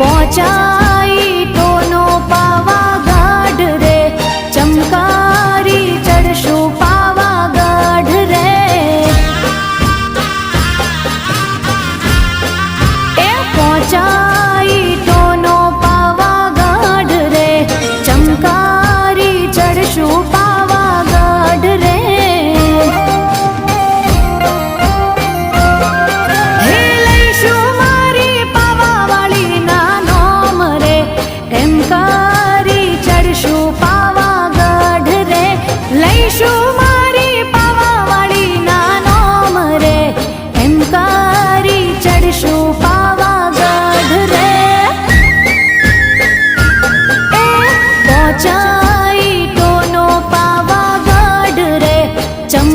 પહોંચાઈ તોનો પાવાગઢ રે. ચમકારી ચડશું પાવાગઢ રે. એ પહોંચા ચા ઈટોનો પાવાગઢ રે ચમ